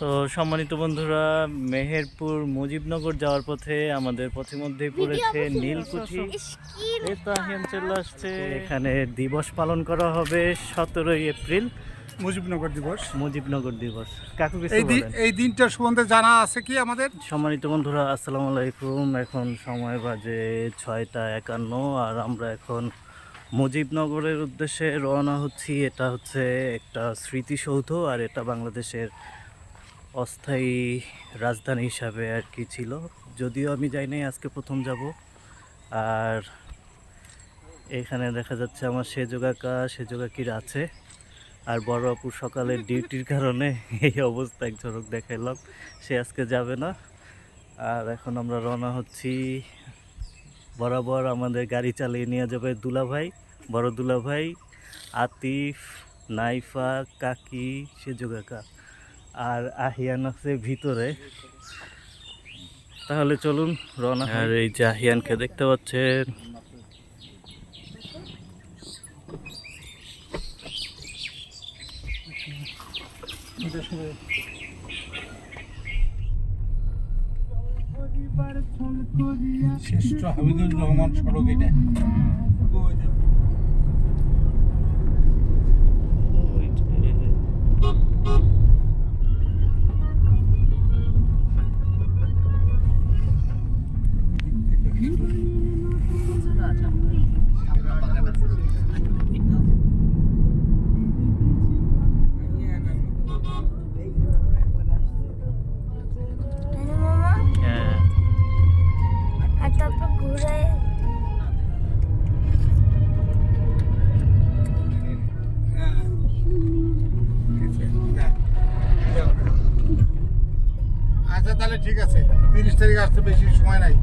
তো সম্মানিত বন্ধুরা মেহেরপুর মুজিবনগর যাওয়ার পথে আমাদের পথে মধ্যেই পড়েছে নীলকুঠি এই তো আহিয়ান চলে আসছে। এখানে দিবস পালন করা হবে সতেরোই এপ্রিল। মুজিবনগর দিবস। মুজিবনগর দিবস। কাকু এই এই দিনটার সম্বন্ধে জানা আছে কি আমাদের? সম্মানিত বন্ধুরা আসসালামু আলাইকুম। এখন সময় বাজে ছয়টা একান্ন আর আমরা এখন মুজিবনগরের উদ্দেশ্যে রওনা হচ্ছি। এটা হচ্ছে একটা স্মৃতিসৌধ আর এটা বাংলাদেশের অস্থায়ী রাজধানী হিসাবে আর কি ছিল। যদিও আমি যাই নাই আজকে প্রথম যাব। আর এখানে দেখা যাচ্ছে আমার সেজো কাকা সেজো কাকির আছে। আর বড় অপুর সকালের ডিউটির কারণে এই অবস্থা এক ঝলক দেখাইলাম। সে আজকে যাবে না। আর এখন আমরা রওনা হচ্ছি। বরাবর আমাদের গাড়ি চালিয়ে নিয়ে যাবে দুলাভাই, বড় দুলাভাই, আতিফ, নাইফা, কাকি সেজু কাকা আর আহিয়ান আছে ভিতরে। তাহলে চলুন রওনা আর এই যে আহিয়ানকে দেখতে পাচ্ছেন। শ্রেষ্ঠ হামিদুর রহমান সড়ক এটা। ঠিক আছে তিরিশ তারিখ আসতে বেশি সময় নাই।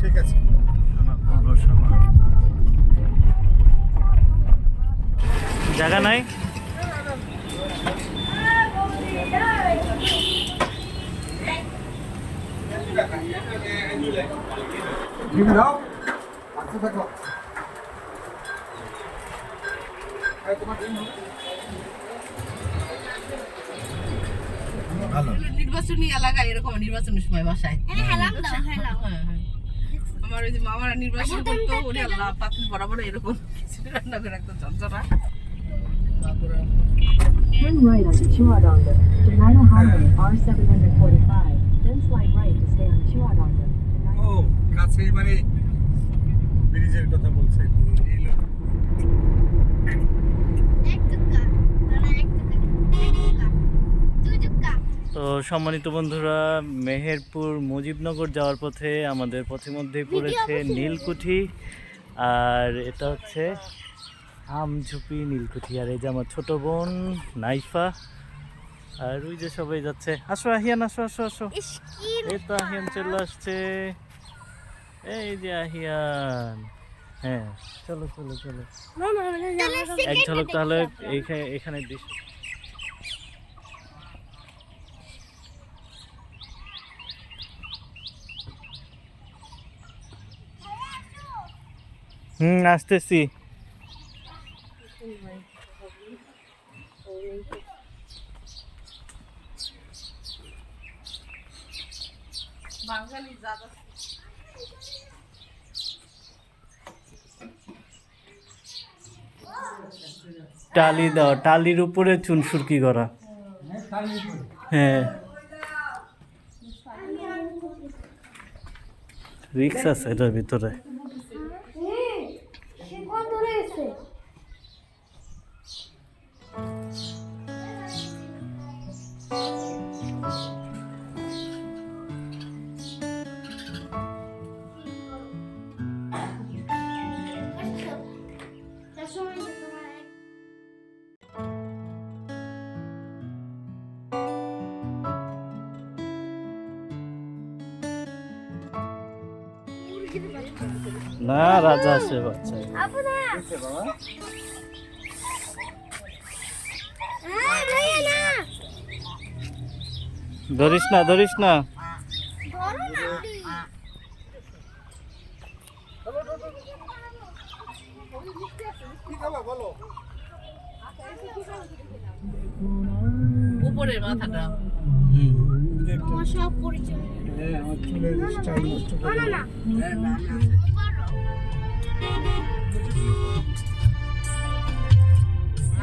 ঠিক আছে। জায়গা নাই? ভালো। নির্বাচনী এলাকা এরকম নির্বাচনের সময় বাসায়। হেলাম দাও হেলাম। হ্যাঁ, হ্যাঁ। আমার ওই যে মামারা নির্বাচন করতো ওরে আল্লাহ পাতিল বরাবর এরকম কিছু রান্না করে রাখতো চঞ্চরা Turn right onto Chuadonga, Denali Highway R745, then slide right to stay on Chuadonga. ও কাছেই মানে ব্রিজের কথা বলছে। এই লোক এক টুকা দাঁড়া এক টুকা এক টুকা দুই টুকা তো সম্মানিত বন্ধুরা মেহেরপুর মুজিবনগর যাওয়ার পথে আমাদের পথে মধ্যেই পড়েছে নীলকুঠি আর এটা হচ্ছে আমঝুপি নীলকুঠি আর এই যে আমার ছোট বোন নাইফা আর ওই যে সবাই যাচ্ছে আসো আহিয়ান আসো আসো আসো এই তো আহিয়ান চলে আসছে এই যে আহিয়ান হ্যাঁ চলো চলো চলো এক ঝলক তাহলে এইখানে এখানে দিস হুম আসতেছি। বাঙালি টালি দাও টালির উপরে চুন সুরকি করা। হ্যাঁ। রিক্স আছে এটার ভিতরে। না রাজা আছে বাচ্চা। আপু না হ্যাঁ না। ধরিস না ধরিস না। না উপরের মাথাটা। আমার সব পরিচয়। হ্যাঁ আমার চুলের স্টাইল নষ্ট করে না না কোথায়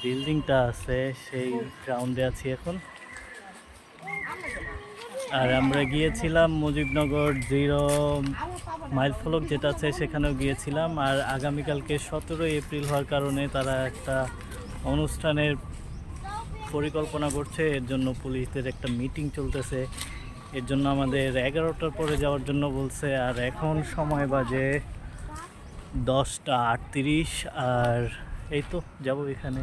বিল্ডিংটা আছে, সেই গ্রাউন্ডে আছি এখন। আর আমরা গিয়েছিলাম মুজিবনগর জিরো মাইল ফলক যেটা আছে, সেখানেও গিয়েছিলাম। আর আগামীকালকে সতেরোই এপ্রিল হওয়ার কারণে তারা একটা অনুষ্ঠানের পরিকল্পনা করছে। এর জন্য পুলিশদের একটা মিটিং চলতেছে। এর জন্য আমাদের এগারোটার পরে যাওয়ার জন্য বলছে। আর এখন সময় বাজে দশটা আটত্রিশ। আর এই তো যাব এখানে।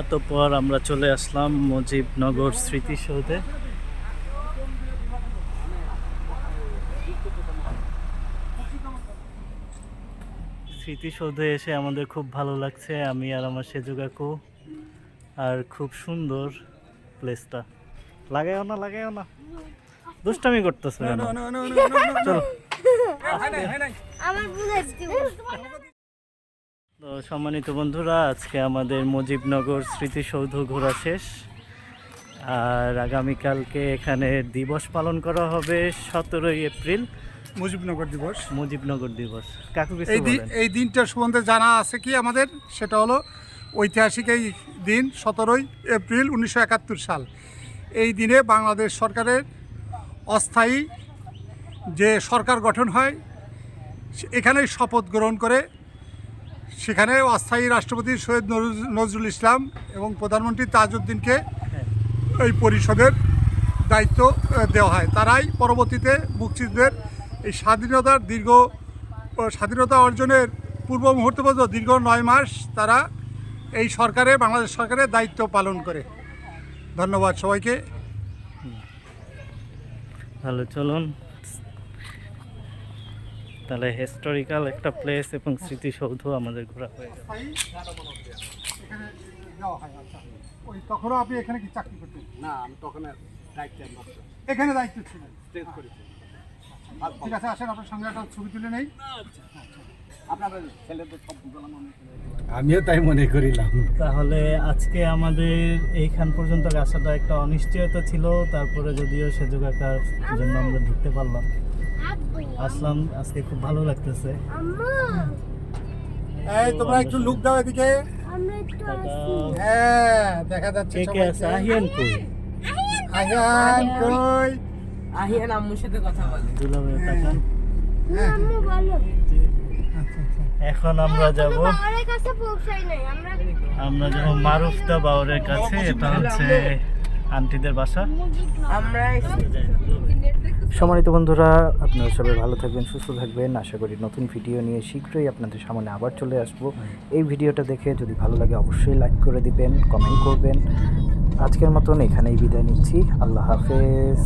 অতঃপর আমরা চলে আসলাম মুজিবনগর স্মৃতিসৌধে। স্মৃতিসৌধে এসে আমাদের খুব ভালো লাগছে আমি আর আমার সেজু কাকু। আর খুব সুন্দর প্লেসটা লাগাইও না লাগাইও না। দুষ্টামি করতেছে. চলো। তো সম্মানিত বন্ধুরা আজকে আমাদের মুজিবনগর স্মৃতিসৌধ ঘোরা শেষ। আর আগামীকালকে এখানে দিবস পালন করা হবে সতেরোই এপ্রিল। মুজিবনগর দিবস। মুজিবনগর দিবস। কাকু এই দিন এই দিনটার সম্বন্ধে জানা আছে কি আমাদের? সেটা হলো ঐতিহাসিক এই দিন সতেরোই এপ্রিল উনিশশো একাত্তর সাল। এই দিনে বাংলাদেশ সরকারের অস্থায়ী যে সরকার গঠন হয় এখানেই শপথ গ্রহণ করে সেখানে অস্থায়ী রাষ্ট্রপতি সৈয়দ নজরুল- ইসলাম এবং প্রধানমন্ত্রী তাজউদ্দিনকে হ্যাঁ। এই পরিষদের দায়িত্ব দেওয়া হয়। তারাই পরবর্তীতে মুক্তিযুদ্ধের এই স্বাধীনতার দীর্ঘ স্বাধীনতা অর্জনের পূর্ব মুহূর্ত পর্যন্ত দীর্ঘ নয় মাস তারা এই সরকারে বাংলাদেশ সরকারের দায়িত্ব পালন করে। ধন্যবাদ সবাইকে। তাহলে চলুন। তাহলে হিস্টোরিক্যাল একটা প্লেস এবং স্মৃতিসৌধ আমাদের ঘোরা হয়ে গেল। এখানে দেওয়া হয় আচ্ছা। ওই তখনও আপনি এখানে কি চাকরি করতেন? না আমি তখন দায়িত্বে এখানে দায়িত্ব ছিলেন। ঠিক আছে আসেন আপনার সঙ্গে একটা ছবি তুলে নেই। আপনাদের ছেলেদের সব বুঝলাম আমি আমিও তাই মনে করিলাম। তাহলে আজকে আমাদের এইখান পর্যন্ত আসাটা একটা অনিশ্চয়তা ছিল তারপরে যদিও সেজু কাকার জন্য আমরা ঢুকতে পারলাম। আসলাম আজকে খুব ভালো লাগতেছে। আম্মু! এই তোমরা একটু লুক দাও এদিকে। আমরা একটু টাটা। হ্যাঁ দেখা যাচ্ছে কে কে আছে? আহিয়ান কই? আহিয়ান কই? আহিয়ান আম্মুর সাথে কথা বলে। দুলাভাই তাকান আম্মু বলো। এখন আমরা যাব। পৌঁছাই নাই আমরা আমরা যাব মারুফদা বাউরের কাছে এটা হচ্ছে আন্টিদের বাসা। আমরা সম্মানিত বন্ধুরা আপনারা সবাই ভালো থাকবেন সুস্থ থাকবেন। আশা করি নতুন ভিডিও নিয়ে শীঘ্রই আপনাদের সামনে আবার চলে আসব। এই ভিডিওটা দেখে যদি ভালো লাগে অবশ্যই লাইক করে দিবেন কমেন্ট করবেন। আজকের মতন এখানেই বিদায় নিচ্ছি। আল্লাহ হাফেজ।